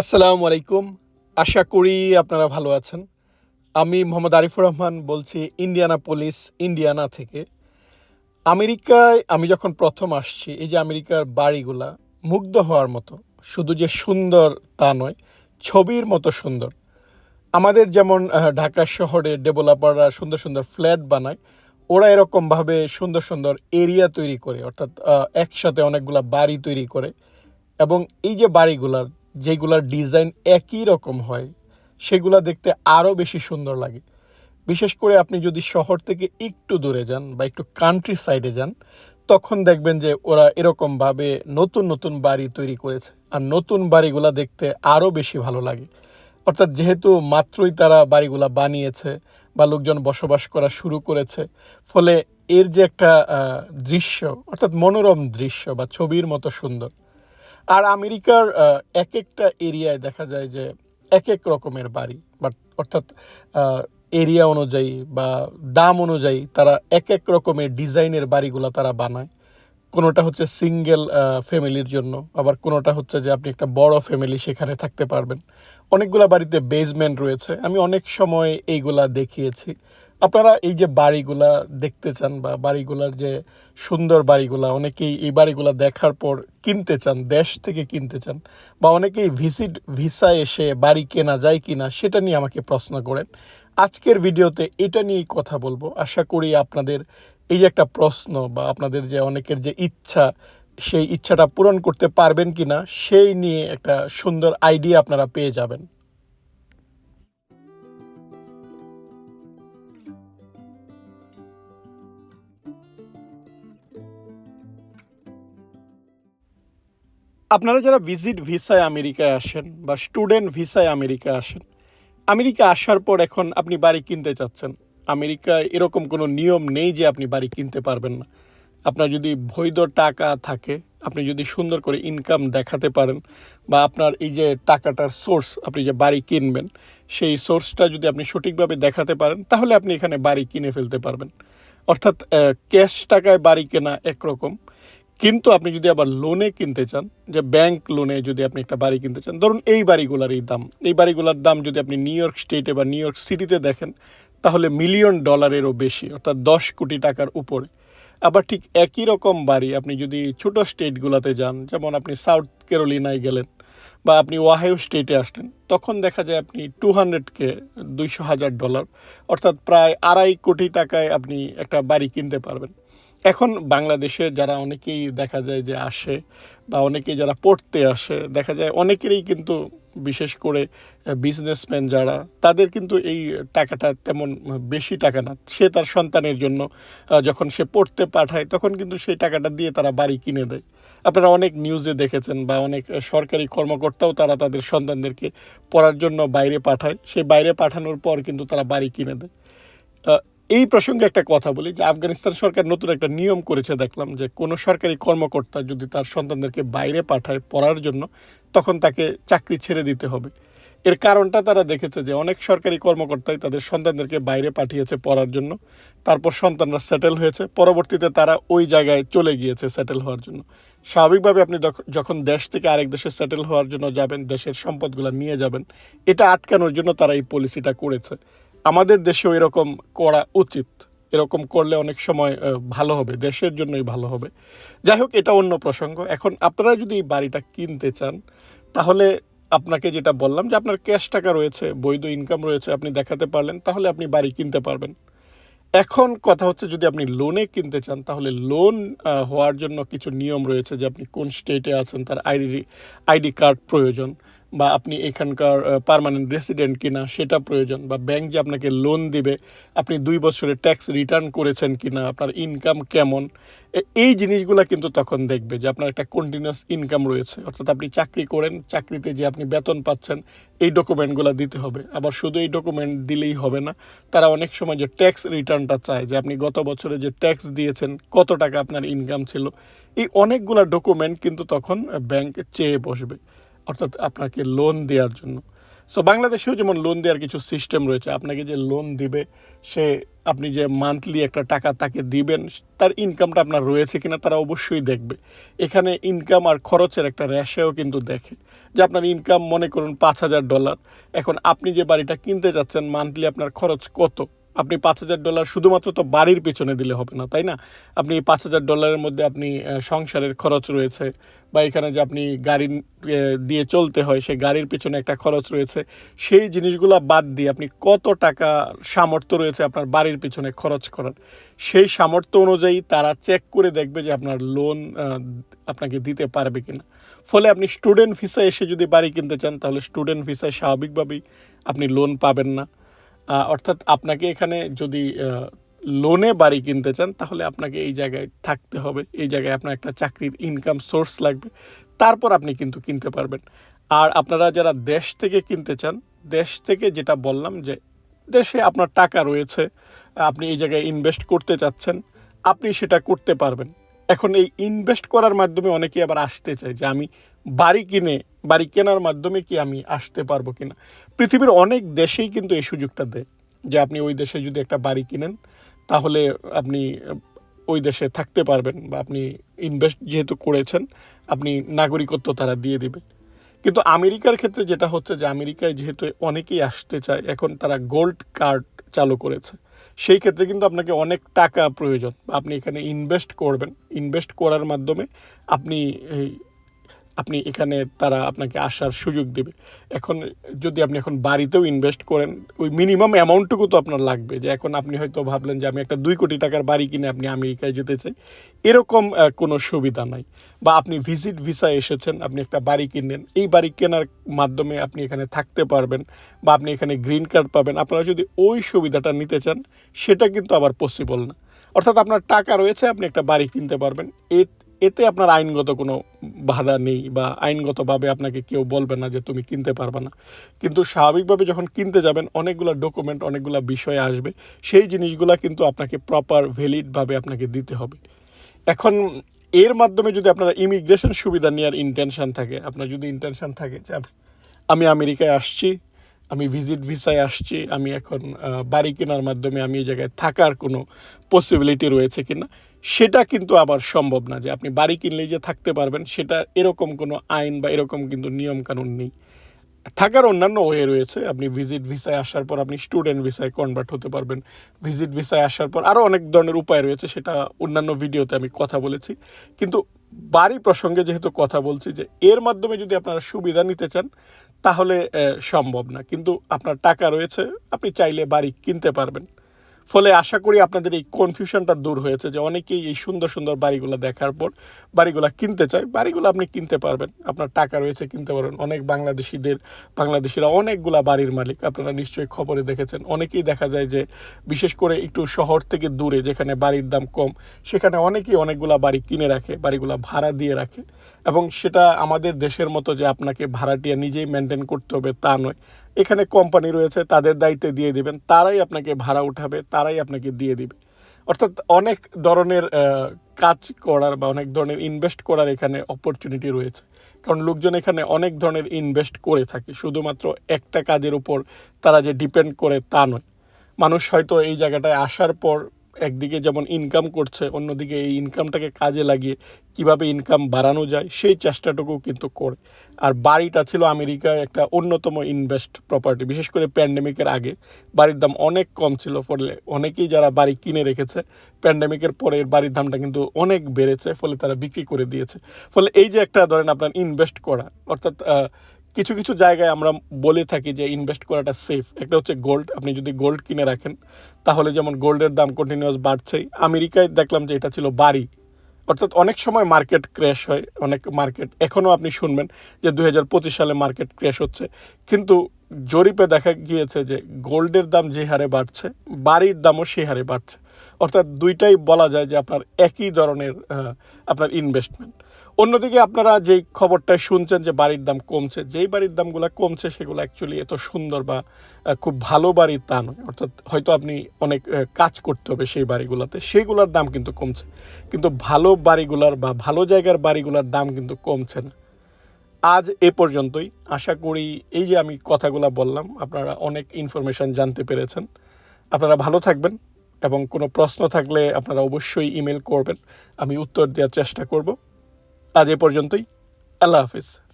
আসসালামু আলাইকুম। আশা করি আপনারা ভালো আছেন। আমি মোহাম্মদ আরিফুর রহমান বলছি ইন্ডিয়ানা পুলিশ ইন্ডিয়ানা থেকে। আমেরিকায় আমি যখন প্রথম আসছি, এই যে আমেরিকার বাড়িগুলা মুগ্ধ হওয়ার মতো, শুধু যে সুন্দর তা নয়, ছবির মতো সুন্দর। আমাদের যেমন ঢাকা শহরে ডেভেলপাররা সুন্দর সুন্দর ফ্ল্যাট বানায়, ওরা এরকমভাবে সুন্দর সুন্দর এরিয়া তৈরি করে, অর্থাৎ একসাথে অনেকগুলা বাড়ি তৈরি করে। এবং এই যে বাড়িগুলার যেগুলার ডিজাইন একই রকম হয়, সেগুলা দেখতে আরও বেশি সুন্দর লাগে। বিশেষ করে আপনি যদি শহর থেকে একটু দূরে যান বা একটু কান্ট্রি সাইডে যান, তখন দেখবেন যে ওরা এরকমভাবে নতুন নতুন বাড়ি তৈরি করেছে আর নতুন বাড়িগুলা দেখতে আরও বেশি ভালো লাগে। অর্থাৎ যেহেতু মাত্রই তারা বাড়িগুলা বানিয়েছে বা লোকজন বসবাস করা শুরু করেছে, ফলে এর যে একটা দৃশ্য, অর্থাৎ মনোরম দৃশ্য বা ছবির মতো সুন্দর আর আমেরিকার এক একটা এরিয়ায় দেখা যায় যে এক এক রকমের বাড়ি, বাট অর্থাৎ এরিয়া অনুযায়ী বা দাম অনুযায়ী তারা এক এক রকমের ডিজাইনের বাড়িগুলো তারা বানায়। কোনোটা হচ্ছে সিঙ্গেল ফ্যামিলির জন্য, আবার কোনোটা হচ্ছে যে আপনি একটা বড় ফ্যামিলি সেখানে থাকতে পারবেন। অনেকগুলো বাড়িতে বেসমেন্ট রয়েছে। আমি অনেক সময় এইগুলা দেখিয়েছি। আপনারা এই যে বাড়িগুলা দেখতে চান বা বাড়িগুলার যে সুন্দর বাড়িগুলা, অনেকেই এই বাড়িগুলা দেখার পর কিনতে চান, দেশ থেকে কিনতে চান বা অনেকেই ভিসিট, ভিসা এসে বাড়ি কেনা যায় কি না সেটা নিয়ে আমাকে প্রশ্ন করেন। আজকের ভিডিওতে এটা নিয়েই কথা বলব। আশা করি আপনাদের এই যে একটা প্রশ্ন বা আপনাদের যে অনেকের যে ইচ্ছা, সেই ইচ্ছাটা পূরণ করতে পারবেন কি না সেই নিয়ে একটা সুন্দর আইডিয়া আপনারা পেয়ে যাবেন। আপনারা যারা ভিজিট ভিসায় আমেরিকায় আসেন বা স্টুডেন্ট ভিসায় আমেরিকা আসেন, আমেরিকা আসার পর এখন আপনি বাড়ি কিনতে চাচ্ছেন। আমেরিকায় এরকম কোনো নিয়ম নেই যে আপনি বাড়ি কিনতে পারবেন না। আপনার যদি বৈধ টাকা থাকে, আপনি যদি সুন্দর করে ইনকাম দেখাতে পারেন বা আপনার এই যে টাকাটার সোর্স আপনি যে বাড়ি কিনবেন, সেই সোর্সটা যদি আপনি সঠিকভাবে দেখাতে পারেন, তাহলে আপনি এখানে বাড়ি কিনে ফেলতে পারবেন। অর্থাৎ ক্যাশ টাকায় বাড়ি কেনা একরকম। কিন্তু আপনি যদি আবার লোনে কিনতে চান, যে ব্যাংক লোনে যদি আপনি একটা বাড়ি কিনতে চান, ধরুন এই বাড়িগুলার এই দাম, এই বাড়িগুলার দাম যদি আপনি নিউ ইয়র্ক স্টেটে বা নিউ ইয়র্ক সিটিতে দেখেন, তাহলে মিলিয়ন ডলারেরও বেশি, অর্থাৎ দশ কোটি টাকার উপরে। আবার ঠিক একই রকম বাড়ি, আপনি যদি ছোট স্টেটগুলোতে যান, যেমন আপনি সাউথ ক্যারোলিনায় গেলেন বা আপনি ওয়াহাইও স্টেটে আসলেন, তখন দেখা যায় আপনি টু হান্ড্রেডকে দুইশো হাজার ডলার অর্থাৎ প্রায় আড়াই কোটি টাকায় আপনি একটা বাড়ি কিনতে পারবেন। এখন বাংলাদেশে যারা অনেকেই দেখা যায় যে আসে বা অনেকেই যারা পড়তে আসে, দেখা যায় অনেকেরই কিন্তু বিশেষ করে বিজনেসম্যান যারা, তাদের কিন্তু এই টাকাটা তেমন বেশি টাকা না। সে তার সন্তানের জন্য যখন সে পড়তে পাঠায়, তখন কিন্তু সেই টাকাটা দিয়ে তারা বাড়ি কিনে দেয়। আপনারা অনেক নিউজে দেখেছেন বা অনেক সরকারি কর্মকর্তাও তারা তাদের সন্তানদেরকে পড়ার জন্য বাইরে পাঠায়। সেই বাইরে পাঠানোর পর কিন্তু তারা বাড়ি কিনে দেয়। এই প্রসঙ্গে একটা কথা বলি, যে আফগানিস্তান সরকার নতুন একটা নিয়ম করেছে, দেখলাম যে কোনো সরকারি কর্মকর্তা যদি তার সন্তানদেরকে বাইরে পাঠায় পড়ার জন্য, তখন তাকে চাকরি ছেড়ে দিতে হবে। এর কারণটা তারা দেখেছে যে অনেক সরকারি কর্মকর্তাই তাদের সন্তানদেরকে বাইরে পাঠিয়েছে পড়ার জন্য, তারপর সন্তানরা সেটেল হয়েছে, পরবর্তীতে তারা ওই জায়গায় চলে গিয়েছে সেটেল হওয়ার জন্য। স্বাভাবিকভাবে আপনি যখন দেশ থেকে আরেক দেশে সেটেল হওয়ার জন্য যাবেন, দেশের সম্পদগুলো নিয়ে যাবেন, এটা আটকানোর জন্য তারা এই পলিসিটা করেছে। আমাদের দেশেও এরকম করা উচিত। এরকম করলে অনেক সময় ভালো হবে, দেশের জন্যই ভালো হবে। যাই হোক, এটা অন্য প্রসঙ্গ। এখন আপনারা যদি এই বাড়িটা কিনতে চান, তাহলে আপনাকে যেটা বললাম যে আপনার ক্যাশ টাকা রয়েছে, বৈধ ইনকাম রয়েছে, আপনি দেখাতে পারলেন, তাহলে আপনি বাড়ি কিনতে পারবেন। এখন কথা হচ্ছে যদি আপনি লোনে কিনতে চান, তাহলে লোন হওয়ার জন্য কিছু নিয়ম রয়েছে যে আপনি কোন স্টেটে আছেন, তার আইডি আইডি কার্ড প্রয়োজন। বা আপনি এখানকার পার্মানেন্ট রেসিডেন্ট কিনা, সেটা প্রয়োজন বা ব্যাংক যে আপনাকে লোন দিবে, আপনি দুই বছরের ট্যাক্স রিটার্ন করেছেন কিনা, আপনার ইনকাম কেমন এই জিনিসগুলো কিন্তু তখন দেখবে যে আপনার একটা কন্টিনিউয়াস ইনকাম রয়েছে। অর্থাৎ আপনি চাকরি করেন, চাকরিতে যে আপনি বেতন পাচ্ছেন, এই ডকুমেন্টগুলো দিতে হবে। আবার শুধু এই ডকুমেন্ট দিলেই হবে না, তারা অনেক সময় যে ট্যাক্স রিটার্নটা চায়, যে আপনি গত বছরে যে ট্যাক্স দিয়েছেন, কত টাকা আপনার ইনকাম ছিল, এই অনেকগুলো ডকুমেন্ট কিন্তু তখন ব্যাংক চেয়ে বসবে। অর্থাৎ আপনাকে লোন দেওয়ার জন্য। সো বাংলাদেশেও যেমন লোন দেওয়ার কিছু সিস্টেম রয়েছে, আপনাকে যে লোন দিবে, সে আপনি যে মান্থলি একটা টাকা তাকে দিবেন, তার ইনকামটা আপনার রয়েছে কিনা তারা অবশ্যই দেখবে। এখানে ইনকাম আর খরচের একটা রেশাও কিন্তু দেখে। যে আপনার ইনকাম মনে করুন পাঁচ হাজার ডলার এখন আপনি যে বাড়িটা কিনতে যাচ্ছেন মান্থলি আপনার খরচ কত? আপনি পাঁচ হাজার ডলার শুধুমাত্র তো বাড়ির পিছনে দিলে হবে না, তাই না? আপনি পাঁচ হাজার ডলারের মধ্যে আপনি সংসারের খরচ রয়েছে বা এখানে যে আপনি গাড়ি দিয়ে চলতে হয় সেই গাড়ির পিছনে একটা খরচ রয়েছে, সেই জিনিসগুলো বাদ দিয়ে আপনি কত টাকা সামর্থ্য রয়েছে আপনার বাড়ির পিছনে খরচ করার? সেই সামর্থ্য অনুযায়ী তারা চেক করে দেখবে যে আপনার লোন আপনাকে দিতে পারবে কিনা। ফলে আপনি স্টুডেন্ট ভিসা এসে যদি বাড়ি কিনতে চান, তাহলে স্টুডেন্ট ভিসায় স্বাভাবিকভাবেই আপনি লোন পাবেন না। অর্থাৎ আপনাকে এখানে যদি লোনে বাড়ি কিনতে চান, তাহলে আপনাকে এই জায়গায় থাকতে হবে। এই জায়গায় আপনার একটা চাকরির ইনকাম সোর্স লাগবে। তারপর আপনি কিন্তু কিনতে পারবেন। আর আপনারা যারা দেশ থেকে কিনতে চান, দেশ থেকে যেটা বললাম যে, দেশে আপনার টাকা রয়েছে, আপনি এই জায়গায় ইনভেস্ট করতে চাচ্ছেন, আপনি সেটা করতে পারবেন। এখন এই ইনভেস্ট করার মাধ্যমে অনেকেই আবার আসতে চায় যে আমি বাড়ি কিনে, বাড়ি কেনার মাধ্যমে কি আমি আসতে পারব কিনা? পৃথিবীর অনেক দেশেই কিন্তু এই সুযোগটা দেয় যে আপনি ওই দেশে যদি একটা বাড়ি কিনেন, তাহলে আপনি ওই দেশে থাকতে পারবেন বা আপনি ইনভেস্ট যেহেতু করেছেন, আপনি নাগরিকত্ব তারা দিয়ে দিবে। কিন্তু আমেরিকার ক্ষেত্রে যেটা হচ্ছে যে আমেরিকায় যেহেতু অনেকেই আসতে চায়, এখন তারা গোল্ড কার্ড চালু করেছে। সেই ক্ষেত্রে কিন্তু আপনাকে অনেক টাকা প্রয়োজন। আপনি এখানে ইনভেস্ট করবেন। ইনভেস্ট করার মাধ্যমে আপনি এই আপনি এখানে তারা আপনাকে আসার সুযোগ দেবে। এখন যদি আপনি এখন বাড়িতেও ইনভেস্ট করেন, ওই মিনিমাম অ্যামাউন্টটুকু তো আপনার লাগবে যে এখন আপনি হয়তো ভাবলেন যে আমি একটা দুই কোটি টাকার বাড়ি কিনে আপনি আমেরিকায় যেতে চাই। এরকম কোনো সুবিধা নাই। বা আপনি ভিজিট ভিসা এসেছেন, আপনি একটা বাড়ি কিনলেন, এই বাড়ি কেনার মাধ্যমে আপনি এখানে থাকতে পারবেন বা আপনি এখানে গ্রিন কার্ড পাবেন। আপনারা যদি ওই সুবিধাটা নিতে চান, সেটা কিন্তু আবার পসিবল না। অর্থাৎ আপনার টাকা রয়েছে, আপনি একটা বাড়ি কিনতে পারবেন। এতে আপনার আইনগত কোনো বাধা নেই বা আইনগতভাবে আপনাকে কেউ বলবে না যে তুমি কিনতে পারবে না। কিন্তু স্বাভাবিকভাবে যখন কিনতে যাবেন, অনেকগুলো ডকুমেন্ট অনেকগুলো বিষয় আসবে। সেই জিনিসগুলো কিন্তু আপনাকে প্রপার ভ্যালিডভাবে আপনাকে দিতে হবে। এখন এর মাধ্যমে যদি আপনারা ইমিগ্রেশন সুবিধা নেওয়ার ইন্টেনশন থাকে, আপনার যদি ইন্টেনশন থাকে যে আমি- আমি আমেরিকায় আসছি, আমি ভিজিট ভিসায় আসছি, আমি এখন বাড়ি কেনার মাধ্যমে আমি এই জায়গায় থাকার কোনো পসিবিলিটি রয়েছে কিনা সেটা কিন্তু আবার সম্ভব না যে আপনি বাড়ি কিনলেই যে থাকতে পারবেন, সেটা এরকম কোনো আইন বা এরকম কিন্তু নিয়ম কানুন নেই। থাকার অন্যান্য ওয়ে রয়েছে, আপনি ভিজিট ভিসায় আসার পর আপনি স্টুডেন্ট ভিসায় কনভার্ট হতে পারবেন। ভিজিট ভিসায় আসার পর আরও অনেক ধরনের উপায় রয়েছে, সেটা অন্যান্য ভিডিওতে আমি কথা বলেছি। কিন্তু বাড়ি প্রসঙ্গে যেহেতু কথা বলছি যে এর মাধ্যমে যদি আপনারা সুবিধা নিতে চান, তাহলে সম্ভব না। কিন্তু আপনার টাকা রয়েছে, আপনি চাইলে বাড়ি কিনতে পারবেন। ফলে আশা করি আপনাদের এই কনফিউশনটা দূর হয়েছে যে অনেকেই এই সুন্দর সুন্দর বাড়িগুলো দেখার পর বাড়িগুলো কিনতে চায়। বাড়িগুলো আপনি কিনতে পারবেন, আপনার টাকা রয়েছে কিনতে পারবেন। অনেক বাংলাদেশিদের, বাংলাদেশিরা অনেকগুলা বাড়ির মালিক, আপনারা নিশ্চয়ই খবরে দেখেছেন। অনেকেই দেখা যায় যে বিশেষ করে একটু শহর থেকে দূরে যেখানে বাড়ির দাম কম, সেখানে অনেকেই অনেকগুলা বাড়ি কিনে রাখে, বাড়িগুলো ভাড়া দিয়ে রাখে। এবং সেটা আমাদের দেশের মতো যে আপনাকে ভাড়াটিয়া নিজেই মেনটেন করতে হবে তা নয়। এখানে কোম্পানি রয়েছে, তাদের দায়িত্বে দিয়ে দিবেন, তারাই আপনাকে ভাড়া উঠাবে, তারাই আপনাকে দিয়ে দিবে। অর্থাৎ অনেক ধরনের কাজ করার বা অনেক ধরনের ইনভেস্ট করার এখানে অপরচুনিটি রয়েছে। কারণ লোকজন এখানে অনেক ধরনের ইনভেস্ট করে থাকে, শুধুমাত্র একটা কাজের উপর তারা যে ডিপেন্ড করে তা নয়। মানুষ হয়তো এই জায়গাটায় আসার পর একদিকে যেমন ইনকাম করছে, অন্যদিকে এই ইনকামটাকে কাজে লাগিয়ে কীভাবে ইনকাম বাড়ানো যায়, সেই চেষ্টাটুকু কিন্তু করে। আর বাড়িটা ছিল আমেরিকায় একটা অন্যতম ইনভেস্ট প্রপার্টি বিশেষ করে প্যান্ডেমিকের আগে। বাড়ির দাম অনেক কম ছিল, ফলে অনেকেই যারা বাড়ি কিনে রেখেছে প্যান্ডেমিকের পরে বাড়ির দামটা কিন্তু অনেক বেড়েছে, ফলে তারা বিক্রি করে দিয়েছে। ফলে এই যে একটা ধরেন আপনার ইনভেস্ট করা, অর্থাৎ কিছু কিছু জায়গায় আমরা বলে থাকি যে ইনভেস্ট করাটা সেফ একটা হচ্ছে গোল্ড আপনি যদি গোল্ড কিনে রাখেন, তাহলে যেমন গোল্ডের দাম কন্টিনিউস বাড়ছেই। আমেরিকায় দেখলাম যে এটা ছিল বাড়ি। অর্থাৎ অনেক সময় মার্কেট ক্র্যাশ হয়, অনেক মার্কেট এখনও আপনি শুনবেন যে দু হাজার পঁচিশ সালে মার্কেট ক্র্যাশ হচ্ছে। কিন্তু জরিপে দেখা গিয়েছে যে গোল্ডের দাম যে হারে বাড়ছে, বাড়ির দামও সে হারে বাড়ছে। অর্থাৎ দুইটাই বলা যায় যে আপনার একই ধরনের আপনার ইনভেস্টমেন্ট অন্যদিকে আপনারা যেই খবরটায় শুনছেন যে বাড়ির দাম কমছে, যেই বাড়ির দামগুলো কমছে সেগুলো অ্যাকচুয়ালি এত সুন্দর বা খুব ভালো বাড়ি তা নয়। অর্থাৎ হয়তো আপনি অনেক কাজ করতে হবে সেই বাড়িগুলোতে সেইগুলোর দাম কিন্তু কমছে। কিন্তু ভালো বাড়িগুলার বা ভালো জায়গার বাড়িগুলোর দাম কিন্তু কমছে না। আজ এ পর্যন্তই। আশা করি এই যে আমি কথাগুলো বললাম, আপনারা অনেক ইনফরমেশান জানতে পেরেছেন। আপনারা ভালো থাকবেন এবং কোনো প্রশ্ন থাকলে আপনারা অবশ্যই ইমেল করবেন। আমি উত্তর দেওয়ার চেষ্টা করব। আজ এ পর্যন্তই। আল্লাহ হাফিজ।